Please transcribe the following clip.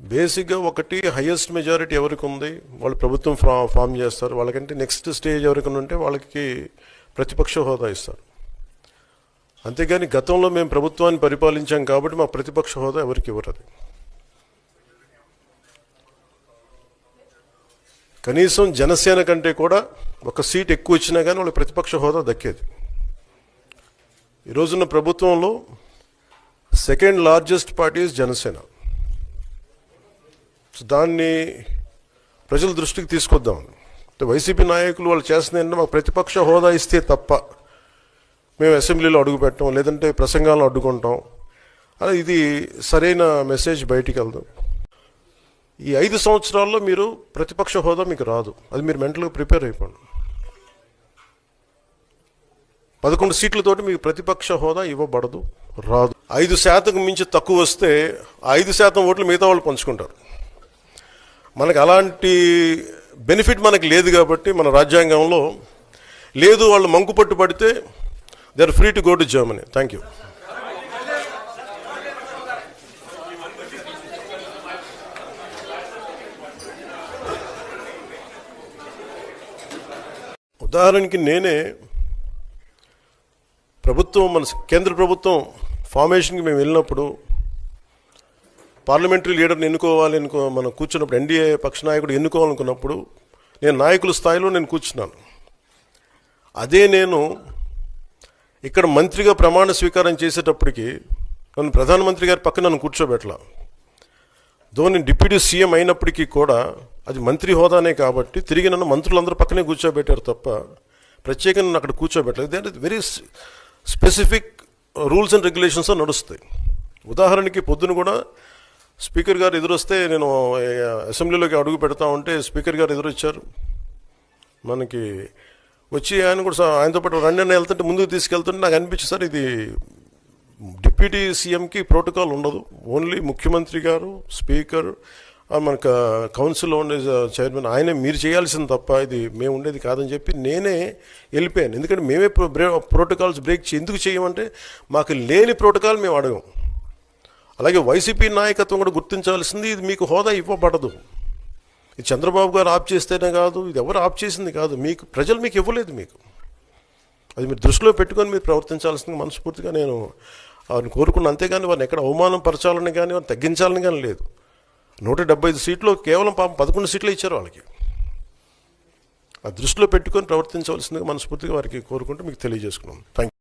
బేసిక్గా ఒకటి highest majority ఎవరికి ఉంది? వాళ్ళు ప్రభుత్వం ఫా ఫామ్ చేస్తారు. వాళ్ళకంటే నెక్స్ట్ స్టేజ్ ఎవరికి ఉంటే వాళ్ళకి ప్రతిపక్ష హోదా ఇస్తారు. అంతేగాని గతంలో మేము ప్రభుత్వాన్ని పరిపాలించాం కాబట్టి మా ప్రతిపక్ష హోదా ఎవరికి ఇవ్వరు కనీసం జనసేన కంటే కూడా ఒక సీట్ ఎక్కువ ఇచ్చినా కానీ వాళ్ళకి ప్రతిపక్ష హోదా దక్కేది. ఈరోజున్న ప్రభుత్వంలో second largest party is Janasena. So దాన్ని ప్రజల దృష్టికి తీసుకొద్దాం. అంటే వైసీపీ నాయకులు వాళ్ళు చేస్తున్నారంటే మాకు ప్రతిపక్ష హోదా ఇస్తే తప్ప మేము అసెంబ్లీలో అడుగు పెట్టాం లేదంటే ప్రసంగాలను అడ్డుకుంటాం. అలా ఇది సరైన మెసేజ్ బయటికి వెళ్దాం. ఈ ఐదు సంవత్సరాల్లో మీరు ప్రతిపక్ష హోదా మీకు రాదు. అది మీరు మెంటల్గా ప్రిపేర్ అయిపోండి. పదకొండు సీట్లతోటి మీకు ప్రతిపక్ష హోదా ఇవ్వబడదు రాదు. ఐదు శాతం మించి తక్కువ వస్తే ఐదు శాతం ఓట్లు మిగతా వాళ్ళు పంచుకుంటారు. మనకు అలాంటి బెనిఫిట్ మనకి లేదు కాబట్టి మన రాజ్యాంగంలో లేదు వాళ్ళు మంకు పట్టు పడితే they are free to go to Germany. Thank you ఉదాహరణకి నేనే ప్రభుత్వం మన కేంద్ర ప్రభుత్వం ఫార్మేషన్కి మేము వెళ్ళినప్పుడు పార్లమెంటరీ లీడర్ని ఎన్నుకోవాలి అనుకో మనం కూర్చున్నప్పుడు ఎన్డీఏ పక్ష నాయకుడు ఎన్నుకోవాలనుకున్నప్పుడు నేను నాయకుల స్థాయిలో నేను కూర్చున్నాను. అదే నేను ఇక్కడ మంత్రిగా ప్రమాణ స్వీకారం చేసేటప్పటికి నన్ను ప్రధానమంత్రి గారి పక్కన నన్ను కూర్చోబెట్టలా. ధోని డిప్యూటీ సీఎం అయినప్పటికీ కూడా అది మంత్రి హోదానే కాబట్టి తిరిగి నన్ను మంత్రులందరూ పక్కనే కూర్చోబెట్టారు తప్ప ప్రత్యేకంగా నన్ను అక్కడ కూర్చోబెట్టలేదు. అంటే very specific rules and regulations నడుస్తాయి. ఉదాహరణకి పొద్దున కూడా స్పీకర్ గారు ఎదురొస్తే నేను అసెంబ్లీలోకి అడుగు పెడతా ఉంటే స్పీకర్ గారు ఎదురొచ్చారు. మనకి వచ్చి ఆయన కూడా ఆయనతో పాటు రండి అని వెళ్తుంటే ముందుకు తీసుకెళ్తుంటే నాకు అనిపించింది సార్ ఇది డిప్యూటీ సీఎంకి ప్రోటోకాల్ ఉండదు. ఓన్లీ ముఖ్యమంత్రి గారు స్పీకర్ మనకు కౌన్సిల్లో ఉండే చైర్మన్ ఆయనే మీరు చేయాల్సింది తప్ప ఇది మేము ఉండేది కాదని చెప్పి నేనే వెళ్ళిపోయాను. ఎందుకంటే మేమే ప్రో- బ్రే- ప్రోటోకాల్స్ బ్రేక్ ఎందుకు చేయమంటే మాకు లేని ప్రోటోకాల్ మేము అడగం. అలాగే వైసీపీ నాయకత్వం కూడా గుర్తించాల్సింది ఇది మీకు హోదా ఇవ్వబడదు. ఇది చంద్రబాబు గారు ఆప్ చేస్తేనే కాదు ఇది ఎవరు ఆప్ చేసింది కాదు మీకు ప్రజలు మీకు ఇవ్వలేదు మీకు. అది మీరు దృష్టిలో పెట్టుకొని మీరు ప్రవర్తించాల్సింది మనస్ఫూర్తిగా నేను వారిని కోరుకున్న అంతేగాని వారిని ఎక్కడ అవమానం పరచాలని కానీ వారిని తగ్గించాలని కానీ లేదు. నూట డెబ్బై ఐదు సీట్లు కేవలం పాపం పదకొండు సీట్లు ఇచ్చారు వాళ్ళకి. ఆ దృష్టిలో పెట్టుకొని ప్రవర్తించవలసిందిగా మనస్ఫూర్తిగా వారికి కోరుకుంటూ మీకు తెలియజేసుకున్నాం. థ్యాంక్